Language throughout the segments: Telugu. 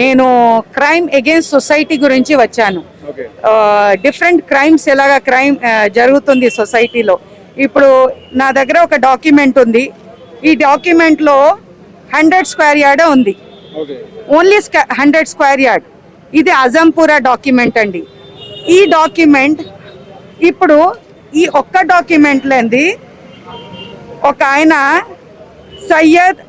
నేను క్రైమ్ అగేన్స్ట్ సొసైటీ గురించి వచ్చాను. డిఫరెంట్ క్రైమ్స్ ఎలాగా క్రైమ్ జరుగుతుంది సొసైటీలో ఇప్పుడు నా దగ్గర ఒక డాక్యుమెంట్ ఉంది. ఈ డాక్యుమెంట్లో హండ్రెడ్ స్క్వేర్ యార్డ్ ఉంది. ఓన్లీ హండ్రెడ్ స్క్వేర్ యార్డ్ ఇది అజంపురా డాక్యుమెంట్ అండి. ఈ డాక్యుమెంట్ ఇప్పుడు ఈ ఒక్క డాక్యుమెంట్ లేనిది ఒక ఆయన సయ్యద్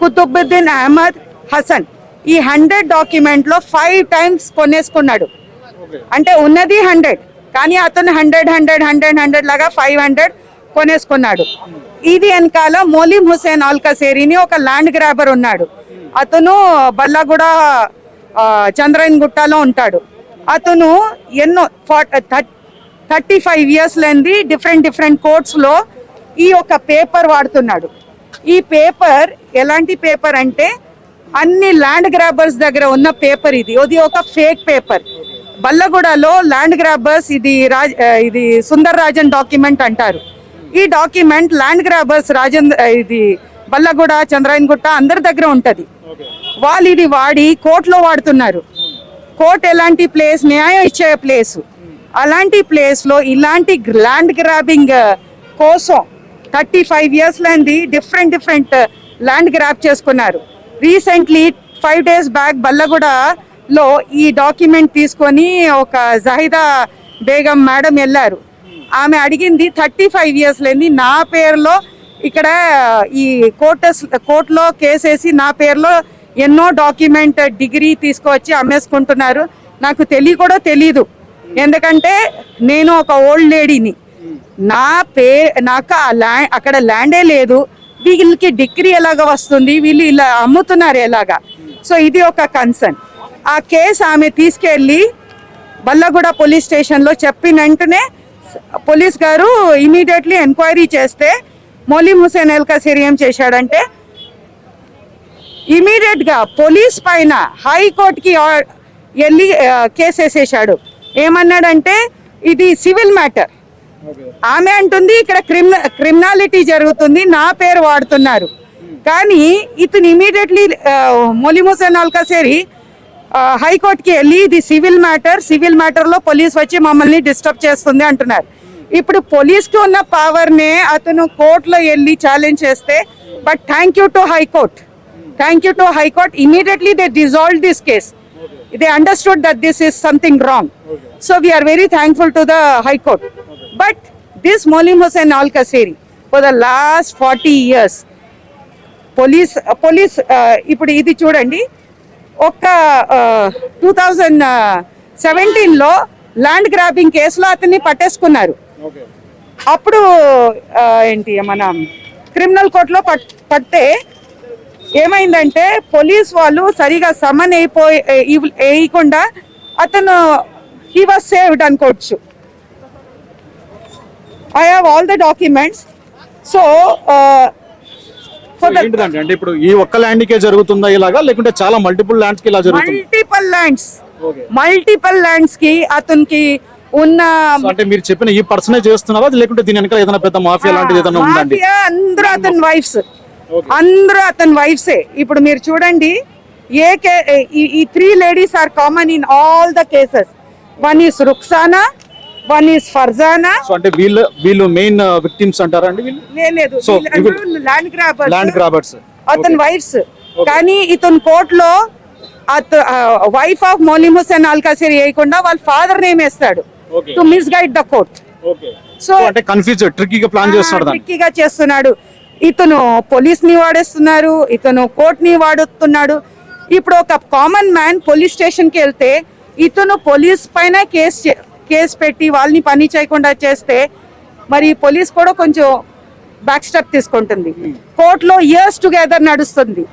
కుతుబుద్దీన్ అహ్మద్ హసన్. ఈ హండ్రెడ్ డాక్యుమెంట్లో ఫైవ్ టైమ్స్ కొనేసుకున్నాడు. అంటే ఉన్నది హండ్రెడ్ కానీ అతను హండ్రెడ్ హండ్రెడ్ హండ్రెడ్ హండ్రెడ్ లాగా ఫైవ్ హండ్రెడ్ కొనేసుకున్నాడు. ఇది వెనకాల మోలీం హుసేన్ ఆల్కసేరిని ఒక ల్యాండ్ గ్రాబర్ ఉన్నాడు. అతను బల్లగూడ చంద్రయన్ గుట్టలో ఉంటాడు. అతను ఎన్నో థర్టీ ఫైవ్ ఇయర్స్ లేనిది డిఫరెంట్ డిఫరెంట్ కోర్ట్స్లో ఈ ఒక పేపర్ వాడుతున్నాడు. ఈ పేపర్ ఎలాంటి పేపర్ అంటే అన్ని ల్యాండ్ గ్రాబర్స్ దగ్గర ఉన్న పేపర్ ఇది. ఇది ఒక ఫేక్ పేపర్. బల్లగూడలో ల్యాండ్ గ్రాబర్స్ ఇది రాజ్ ఇది సుందర్ రాజన్ డాక్యుమెంట్ అంటారు. ఈ డాక్యుమెంట్ ల్యాండ్ గ్రాబర్స్ రాజేంద్ర ఇది బల్లగూడ చంద్రాయన్ గుట్ట అందరి దగ్గర ఉంటది. వాళ్ళు ఇది వాడి కోర్టులో వాడుతున్నారు. కోర్టు ఎలాంటి ప్లేస్ న్యాయం ఇచ్చే ప్లేస్. అలాంటి ప్లేస్లో ఇలాంటి ల్యాండ్ గ్రాబింగ్ కోసం థర్టీ ఫైవ్ ఇయర్స్ లేని డిఫరెంట్ డిఫరెంట్ ల్యాండ్ గ్రాబ్ చేసుకున్నారు. రీసెంట్లీ ఫైవ్ డేస్ బ్యాక్ బల్లగూడలో ఈ డాక్యుమెంట్ తీసుకొని ఒక జహిదా బేగం మేడం వెళ్ళారు. ఆమె అడిగింది థర్టీ ఫైవ్ ఇయర్స్ లేని నా పేరులో ఇక్కడ ఈ కోర్టస్ కోర్టులో కేసేసి నా పేరులో ఎన్నో డాక్యుమెంట్ డిగ్రీ తీసుకువచ్చి అమ్మేసుకుంటున్నారు. నాకు తెలియ కూడా తెలీదు. ఎందుకంటే నేను ఒక ఓల్డ్ లేడీని. నా పే నాకు ఆ ల్యాండ్ అక్కడ ల్యాండే లేదు. వీళ్ళకి డిగ్రీ ఎలాగ వస్తుంది? వీళ్ళు ఇలా అమ్ముతున్నారు ఎలాగా? సో ఇది ఒక కన్సర్న్ ఆ కేసు ఆమె తీసుకెళ్ళి బల్లగూడ పోలీస్ స్టేషన్లో చెప్పిన వెంటనే పోలీస్ గారు ఇమీడియట్లీ ఎంక్వైరీ చేస్తే మోలీం హుసేన్ ఎల్కసీర్ ఏం చేశాడంటే ఇమీడియట్గా పోలీస్ పైన హైకోర్టుకి వెళ్ళి కేసు వేసేసాడు ఏమన్నాడంటే ఇది సివిల్ మ్యాటర్. ఆమె అంటుంది ఇక్కడ క్రిమిన క్రిమినాలిటీ జరుగుతుంది నా పేరు వాడుతున్నారు. కానీ ఇతను ఇమీడియట్లీ మొలిముసన్ అల్కసేరి హైకోర్టుకి వెళ్ళి ఇది సివిల్ మ్యాటర్ సివిల్ మ్యాటర్లో పోలీస్ వచ్చి మమ్మల్ని డిస్టర్బ్ చేస్తుంది అంటున్నారు. ఇప్పుడు పోలీస్కి ఉన్న పవర్నే అతను కోర్టులో వెళ్ళి ఛాలెంజ్ చేస్తే but thank you to high court thank you to high court immediately they dissolve this case that this is something wrong. So we are very thankful to the High Court. But this Molim Hussain Al Kasiri, for the last 40 years, police police ఇప్పుడు ఇది చూడండి. ఒక టూ థౌజండ్ సెవెంటీన్లో ల్యాండ్ గ్రాబింగ్ కేసులో అతన్ని పట్టేసుకున్నారు. అప్పుడు ఆ, ఏంటి మన క్రిమినల్ కోర్టులో పట్ పడితే ఏమైందంటే పోలీస్ వాళ్ళు సరిగా సమన్ అయిపోయి వేయకుండా అతను హీ వాజ్ సేవ్డ్ అనుకోవచ్చు I have all the documents so అంటే ఇప్పుడు ఈ ఒక్క ల్యాండ్ కే జరుగుతుందా ఇలాగా? లేకుంటే చాలా మల్టిపుల్ ల్యాండ్స్కి ఇలా జరుగుతుంది? మల్టిపల్ ల్యాండ్స్ మల్టిపల్ ల్యాండ్స్కి అతనికి ఉన్న అంటే మీరు చెప్పిన ఈ పర్సనే చేస్తున్నారా లేకుంటే దీని వెనకాల ఏదైనా పెద్ద మాఫియా లాంటిది ఏదైనా ఉందండి అందరూ అతని వైఫ్స్. అందరూ అతని వైఫ్సే ఇప్పుడు మీరు చూడండి ఏ కే ఈ three ladies are common in all the cases one is Ruksana one is Farzana so అంటే వీళ్ళు వీళ్ళు మెయిన్ విక్టిమ్స్ అంటారా అండి వీళ్ళు? లేదు So, land grabbers land grabbers అతని వైఫ్స్ కానీ ఇతని కోర్టులో వైఫ్ ఆఫ్ మౌలిం హుసేన్ అల్కాసిర్ వేయకుండా వాళ్ళ ఫాదర్ నేమ్ వేస్తాడు. To misguide the court so so అంటే కన్ఫ్యూజ్ ట్రిక్కీగా ప్లాన్ చేస్తున్నాడు ట్రిక్కీగా చేస్తున్నాడు. ఇతను పోలీస్ని వాడేస్తున్నారు ఇతను కోర్ట్ని వాడుతున్నాడు. ఇప్పుడు ఒక కామన్ మ్యాన్ పోలీస్ స్టేషన్కి వెళ్తే ఇతను పోలీస్ పైన కేసు కేసు పెట్టి వాళ్ళని పని చేయకుండా చేస్తే మరి పోలీస్ కూడా కొంచెం బ్యాక్ స్టెప్ తీసుకుంటుంది. కోర్టులో ఇయర్స్ టుగెదర్ నడుస్తుంది.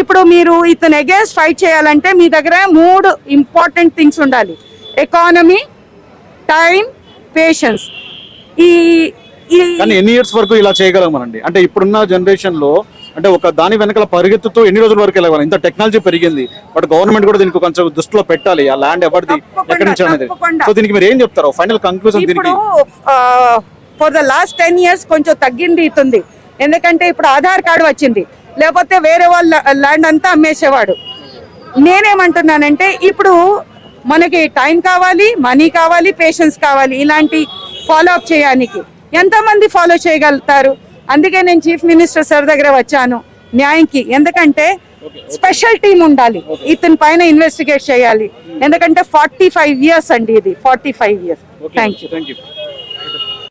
ఇప్పుడు మీరు ఇతను అగేన్స్ట్ ఫైట్ చేయాలంటే మీ దగ్గర మూడు ఇంపార్టెంట్ థింగ్స్ ఉండాలి. ఎకానమీ టైం పేషెన్స్ ఈ ఎన్ని ఇయర్స్ వరకు ఇలా చేయగలమనండి అంటే ఇప్పుడున్న జనరేషన్లో అంటే ఒక దాని వెనకాల పరిగెత్తుతూ ఎన్ని రోజుల వరకు వెళ్ళగలం? ఇంత టెక్నాలజీ పెరిగింది. బట్ గవర్నమెంట్ కూడా దీనికి కొంచెం దృష్టిలో పెట్టాలి. ఆ ల్యాండ్ ఎవరిది ఎక్కడి నుంచి అనేది. సో దీనికి మీరు ఏం చెప్తారు? ఫైనల్ కంక్లూజన్ ఇప్పుడు దీనికి for the last ten years కొంచెం తగ్గింది ఇస్తుంది ఎందుకంటే ఇప్పుడు ఆధార్ కార్డు వచ్చింది. లేకపోతే వేరే వాళ్ళ ల్యాండ్ అంతా అమ్మేసేవాడు. నేనేమంటున్నానంటే ఇప్పుడు మనకి టైం కావాలి మనీ కావాలి పేషెన్స్ కావాలి ఇలాంటి ఫాలో అప్ చేయడానికి. ఎంతమంది ఫాలో చేయగలుగుతారు? అందుకే నేను చీఫ్ మినిస్టర్ సార్ దగ్గర వచ్చాను న్యాయంకి. ఎందుకంటే స్పెషల్ టీం ఉండాలి. ఇతని పైన ఇన్వెస్టిగేట్ చేయాలి. ఎందుకంటే ఫార్టీ ఫైవ్ ఇయర్స్ అండి ఇది. Forty five years thank you thank you